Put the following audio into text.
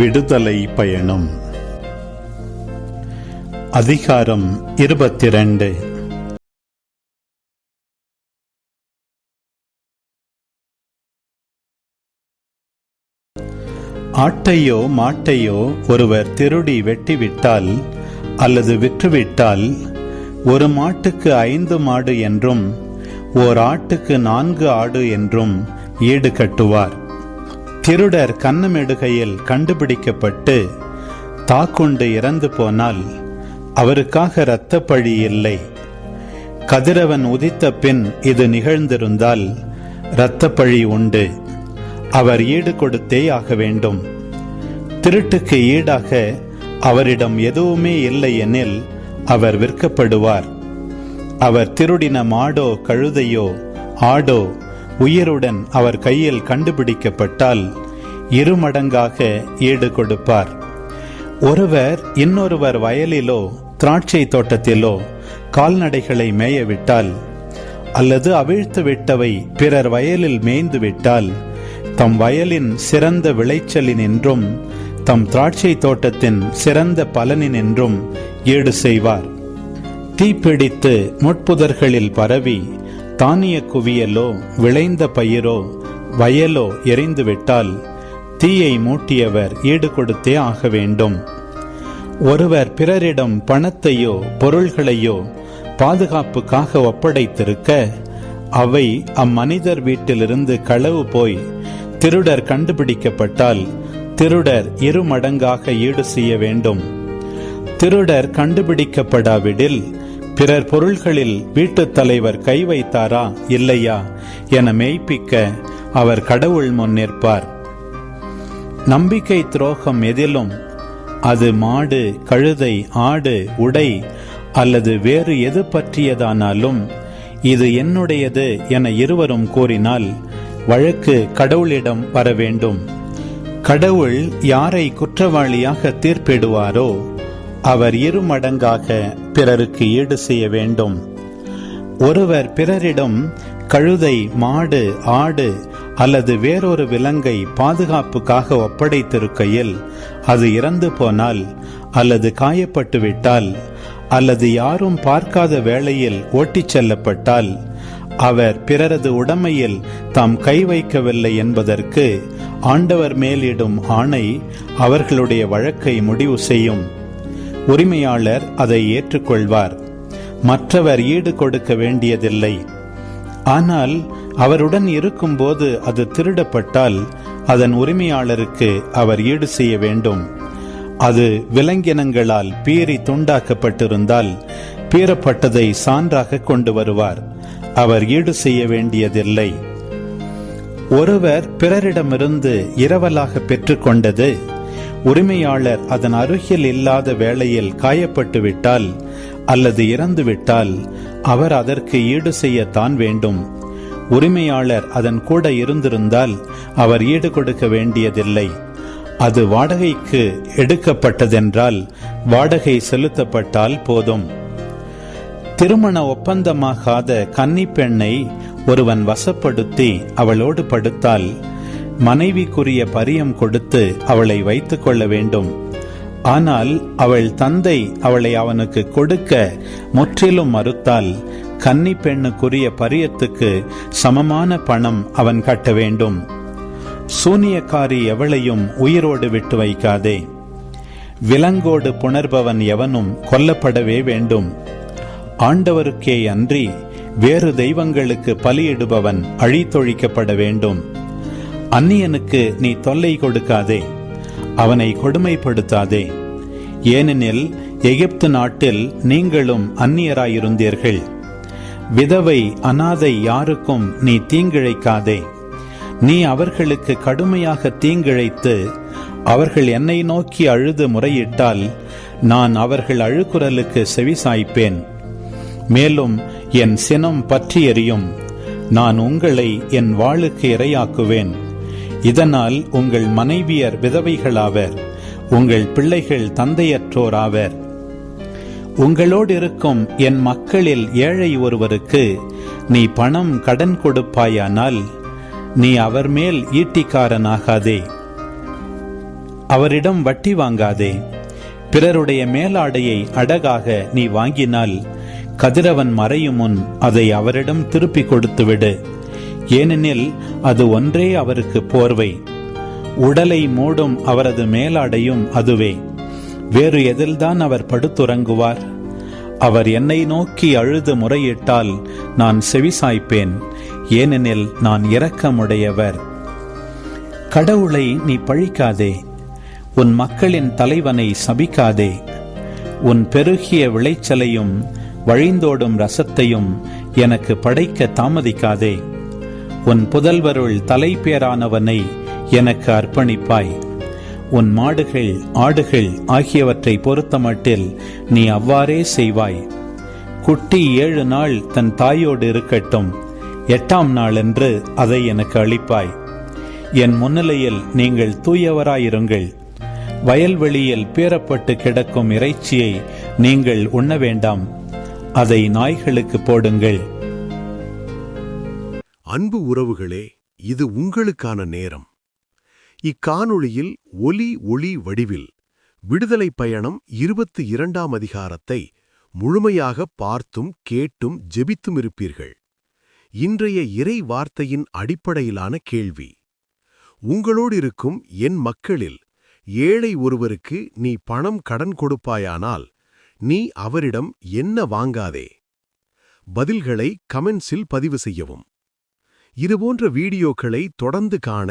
விடுதலை பயணம். அதிகாரம் இருபத்தி ரெண்டு ஆட்டையோ மாட்டையோ ஒருவர் திருடி வெட்டிவிட்டால் அல்லது விற்றுவிட்டால் ஒரு மாட்டுக்கு ஐந்து மாடு என்றும் ஓர் ஆட்டுக்கு நான்கு ஆடு என்றும் ஈடு கட்டுவார். திருடர் கன்னமெடுகையில் கண்டுபிடிக்கப்பட்டு தாக்குண்டு இறந்து போனால் அவருக்காக இரத்த பழி இல்லை. கதிரவன் உதித்த பின் இது நிகழ்ந்திருந்தால் இரத்த பழி உண்டு. அவர் ஈடு கொடுத்தே ஆக வேண்டும். திருட்டுக்கு ஈடாக அவரிடம் எதுவுமே இல்லை எனில் அவர் விற்கப்படுவார். அவர் திருடின மாடோ கழுதையோ ஆடோ உயிருடன் அவர் கையில் கண்டுபிடிக்கப்பட்டால் இருமடங்காக ஈடு கொடுப்பார் ஒருவர் இன்னொருவர் வயலிலோ திராட்சை தோட்டத்திலோ கால்நடைகளை மேயவிட்டால் அல்லது அவிழ்த்து விட்டவை பிறர் வயலில் மேய்ந்து விட்டால் தம் வயலின் சிறந்த விளைச்சலினின்றும் தம் திராட்சை தோட்டத்தின் சிறந்த பலனினின்றும் ஈடு செய்வார். தீப்பிடித்து முட்புதர்களில் பரவி தானிய குவியலோ விளைந்த பயிரோ வயலோ எரிந்துவிட்டால் தீயை மூட்டியவர் ஈடு கொடுத்தே ஆக வேண்டும். ஒருவர் பிறரிடம் பணத்தையோ பொருள்களையோ பாதுகாப்புக்காக ஒப்படைத்திருக்க அவை அம்மனிதர் வீட்டிலிருந்து களவு போய் திருடர் கண்டுபிடிக்கப்பட்டால் திருடர் இரு மடங்காக ஈடு செய்ய வேண்டும். திருடர் கண்டுபிடிக்கப்படாவிடில் பிறர் பொருள்களில் வீட்டுத் தலைவர் கை வைத்தாரா இல்லையா என மெய்ப்பிக்க அவர் கடவுள் முன் நிற்பார். நம்பிக்கை துரோகம் எதிலும்? அது மாடு கழுதை ஆடு உடை அல்லது வேறு எது பற்றியதானாலும் இது என்னுடையது என இருவரும் கூறினால் வழக்கு கடவுளிடம் வர வேண்டும். கடவுள் யாரை குற்றவாளியாக தீர்ப்பிடுவாரோ அவர் இரு மடங்காக பிறருக்கு ஈடு செய்ய வேண்டும். ஒருவர் பிறரிடம் கழுதை மாடு ஆடு அல்லது வேறொரு விலங்கை பாதுகாப்புக்காக ஒப்படைத்திருக்கையில் அது இறந்து போனால் அல்லது காயப்பட்டு விட்டால் அல்லது யாரும் பார்க்காத வேளையில் ஓட்டிச் செல்லப்பட்டால் அவர் பிறரது உடமையில் தாம் கை வைக்கவில்லை என்பதற்கு ஆண்டவர் மேலிடும் ஆணை அவர்களுடைய வழக்கை முடிவு செய்யும். உரிமையாளர் அதை ஏற்றுக்கொள்வார். மற்றவர் ஈடு கொடுக்க வேண்டியதில்லை. ஆனால் அவருடன் இருக்கும்போது அது திருடப்பட்டால் அதன் உரிமையாளருக்கு அவர் ஈடு செய்ய வேண்டும். அது விலங்கினங்களால் பீறி துண்டாக்கப்பட்டிருந்தால் பீறப்பட்டதை சான்றாக கொண்டு வருவார். அவர் ஈடு செய்ய வேண்டியதில்லை. ஒருவர் பிறரிடமிருந்து இரவலாக பெற்றுக்கொண்டது உரிமையாளர் அதன் அருகில் இல்லாத வேளையில் காயப்பட்டுவிட்டால் அல்லது இறந்துவிட்டால் அவர் அதற்கு ஈடு செய்யத்தான் வேண்டும். உரிமையாளர் அதன் கூட இருந்திருந்தால் அவர் ஈடு கொடுக்க வேண்டியதில்லை. அது வாடகைக்கு எடுக்கப்பட்டதென்றால் வாடகை செலுத்தப்பட்டால் போதும். திருமண ஒப்பந்தமாகாத கன்னி பெண்ணை ஒருவன் வசப்படுத்தி அவளோடு படுத்தால் மனைவிக்குரிய பரியம் கொடுத்து அவளை வைத்துக் கொள்ள வேண்டும். ஆனால் அவள் தந்தை அவளை அவனுக்கு கொடுக்க முற்றிலும் மறுத்தால் கன்னி பெண்ணுக்குரிய பரியத்துக்கு சமமான பணம் அவன் கட்ட வேண்டும். சூனியக்காரி எவளையும் உயிரோடு விட்டு வைக்காதே. விலங்கோடு புணர்பவன் எவனும் கொல்லப்படவே வேண்டும். ஆண்டவருக்கே அன்றி வேறு தெய்வங்களுக்கு பலியிடுபவன் அழித்தொழிக்கப்பட வேண்டும். அந்நியனுக்கு நீ தொல்லை கொடுக்காதே. அவனை கொடுமைப்படுத்தாதே. ஏனெனில் எகிப்து நாட்டில் நீங்களும் அந்நியராயிருந்தீர்கள். விதவை அனாதை யாருக்கும் நீ தீங்கிழைக்காதே. நீ அவர்களுக்கு கடுமையாக தீங்கிழைத்து அவர்கள் என்னை நோக்கி அழுது முறையிட்டால் நான் அவர்கள் அழுக்குரலுக்கு செவிசாய்ப்பேன். மேலும் என் சினம் பற்றி எறியும் நான் உங்களை என் வாளுக்கு இரையாக்குவேன். இதனால் உங்கள் மனைவியர் விதவைகளாவர். உங்கள் பிள்ளைகள் தந்தையற்றோராவர். உங்களோடு இருக்கும் என் மக்களில் ஏழை ஒருவருக்கு நீ பணம் கடன் கொடுப்பாயானால் நீ அவர் மேல் ஈட்டிக்காரனாகாதே. அவரிடம் வட்டி வாங்காதே. பிறருடைய மேலாடையை அடகாக நீ வாங்கினால் கதிரவன் மறையும் முன் அதை அவரிடம் திருப்பி கொடுத்துவிடு. ஏனெனில் அது ஒன்றே அவருக்கு போர்வை. உடலை மூடும் அவரது மேலாடையும் அதுவே. வேறு எதில்தான் அவர் படுத்துறங்குவார் அவர் என்னை நோக்கி அழுது முறையிட்டால் நான் செவிசாய்ப்பேன். ஏனெனில் நான் இரக்கமுடையவர். கடவுளை நீ பழிக்காதே. உன் மக்களின் தலைவனை சபிக்காதே. உன் பெருகிய விளைச்சலையும் வழிந்தோடும் ரசத்தையும் எனக்கு படைக்க தாமதிக்காதே. உன் புதல்வருள் தலைப்பேரானவனை எனக்கு அர்ப்பணிப்பாய். உன் மாடுகள் ஆடுகள் ஆகியவற்றை பொறுத்தமட்டில் நீ அவ்வாறே செய்வாய். குட்டி ஏழு நாள் தன் தாயோடு இருக்கட்டும். எட்டாம் நாளன்று அதை எனக்கு அளிப்பாய். என் முன்னிலையில் நீங்கள் தூயவராயிருங்கள். வயல்வெளியில் பேரப்பட்டு கிடக்கும் இறைச்சியை நீங்கள் உண்ண வேண்டாம். அதை நாய்களுக்கு போடுங்கள். அன்பு உறவுகளே இது உங்களுக்கான நேரம். இக்காணொளியில் ஒலி ஒளி வடிவில் விடுதலை பயணம் இருபத்தி இரண்டாம் அதிகாரத்தை முழுமையாக பார்த்தும் கேட்டும் ஜெபித்தும் இருப்பீர்கள். இன்றைய இறை வார்த்தையின் அடிப்படையிலான கேள்வி. உங்களோடு இருக்கும் என் மக்களில் ஏழை ஒருவருக்கு நீ பணம் கடன் கொடுப்பாயானால் நீ அவரிடம் என்ன வாங்காதே? பதில்களை கமெண்ட்ஸில் பதிவு செய்யவும். இதுபோன்ற வீடியோக்களை தொடர்ந்து காண